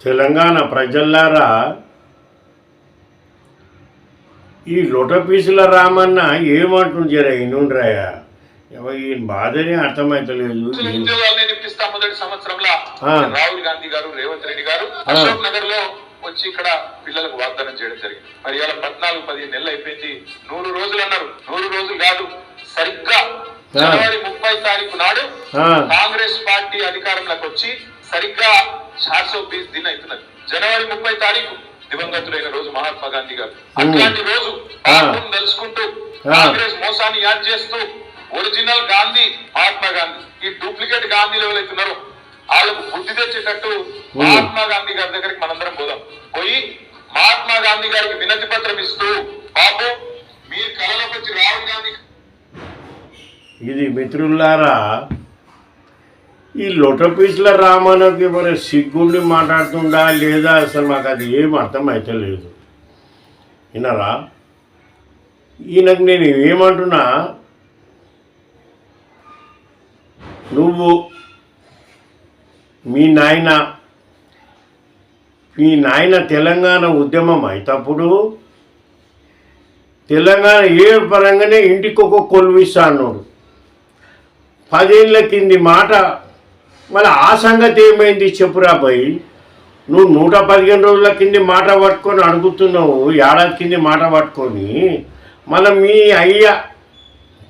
తెలంగాణ ప్రజల్లారా ఈ లొటపీసుల రామన్న ఏమంటుంది జర ఇనుండ్రాయా ఈ బాధనే అర్థమైతలేదు. మొదటి సంవత్సరంలో. రాహుల్ గాంధీ గారు రేవంత్ రెడ్డి గారు అశోక్ నగర్లో వచ్చి ఇక్కడ పిల్లలకు వాగ్దానం చేయడం జరిగింది. మరి ఇవాళ పద్నాలుగు పదిహేను నెలలు అయిపోయింది. నూరు రోజులు అన్నారు. నూరు రోజులు కాదు సరిగ్గా జనవరి ముప్పై తారీఖు నాడు కాంగ్రెస్ పార్టీ అధికారంలోకి వచ్చి సరిగ్గా చార్సో బీస్ దిన్ అవుతున్నది జనవరి ముప్పై తారీఖు దివంగతులైన రోజు మహాత్మా గాంధీ గారు. అట్లాంటి రోజు తెలుసుకుంటూ. కాంగ్రెస్ మోసాన్ని యాడ్ చేస్తూ ఒరిజినల్ గాంధీ మహాత్మా గాంధీ ఈ డూప్లికేట్ గాంధీలు ఎవరైతే ఉన్నారో వాళ్ళకు బుద్ధి తెచ్చేటట్టు మహాత్మా గాంధీ గారి దగ్గరికి మనందరం పోదాం. పోయి మహాత్మా గాంధీ గారికి వినతి పత్రం ఇస్తూ బాబు మీరు కళలోకి వచ్చి రాహుల్ గాంధీ. ఇది మిత్రులారా ఈ లొటపీసుల రామన్నకి మరి సిగ్గుండి మాట్లాడుతుందా లేదా అసలు మాకు అది ఏం అర్థమైతలేదు వినరా ఈయనకు నేను ఏమంటున్నా? నువ్వు మీ నాయన మీ నాయన తెలంగాణ ఉద్యమం అయితప్పుడు తెలంగాణ ఏ పరంగానే ఇంటికి ఒక కొలువిస్తా అన్నాడు పదేళ్ళ కింది మాట మళ్ళీ ఆ సంగతి ఏమైంది చెప్పురా పోయి నువ్వు నూట పదిహేను రోజుల కింది మాట పట్టుకొని అడుగుతున్నావు ఏడాది కింది మాట పట్టుకొని. మళ్ళీ మీ అయ్య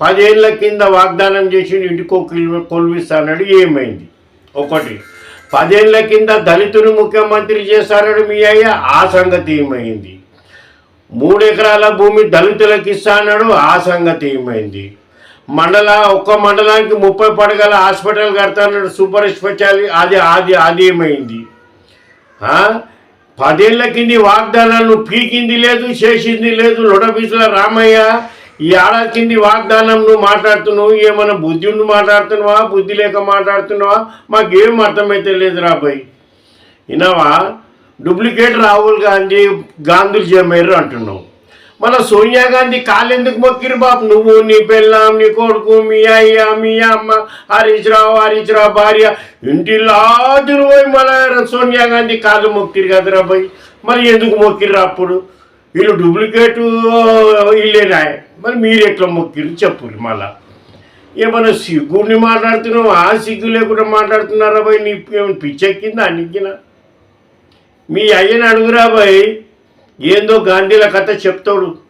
పదేళ్ళ కింద వాగ్దానం చేసి ఇంటికో కొలువిస్తానడు ఏమైంది? ఒకటి పదేళ్ళ కింద దళితుని ముఖ్యమంత్రి చేస్తానడు మీ అయ్య ఆ సంగతి ఏమైంది? మూడు ఎకరాల భూమి దళితులకు ఇస్తానడు ఆ సంగతి ఏమైంది? మండల ఒక్క మండలానికి ముప్పై పడగల హాస్పిటల్ కడతానడు సూపర్ స్పెషాలిటీ అది అది అది ఏమైంది? పదేళ్ళ కింది వాగ్దానాలను పీకింది లేదు చేసింది లేదు లొడబీసుల రామయ్య ఈ ఏడాది కింది వాగ్దానం నువ్వు మాట్లాడుతున్నావు ఏమైనా బుద్ధి ఉండి మాట్లాడుతున్నావా బుద్ధి లేక మాట్లాడుతున్నావా? మాకేం అర్థమైతే లేదు రాబాయ్ విన్నావా? డూప్లికేట్ రాహుల్ గాంధీ గాంధీ చేయమయ్యారు అంటున్నావు? మన సోనియా గాంధీ కాలెందుకు మొక్కిరు బాబు? నువ్వు నీ పెళ్ళాం నీ కొడుకు మీ అయ్య మీ అమ్మ హరీష్ రావు హరీష్ రావు భార్య. ఇంటిలాదులు పోయి మన సోనియా గాంధీ కాళ్ళు మొక్కిరు కదరా పోయి మరి ఎందుకు మొక్కిర్రు అప్పుడు? వీళ్ళు డూప్లికేట్ వీళ్ళేనా మరి మీరు ఎట్లా మొక్కిరు చెప్పురు మళ్ళా. ఏమన్నా సిగ్గుని మాట్లాడుతున్నావు? ఆ సిగ్గు లేకుండా మాట్లాడుతున్నారా పోయి నీ ఏమైనా పిచ్చెక్కిందా? అన్నికినా మీ అయ్యని అడుగురా పోయి ఏందో గాంధీల కథ చెప్తాడు.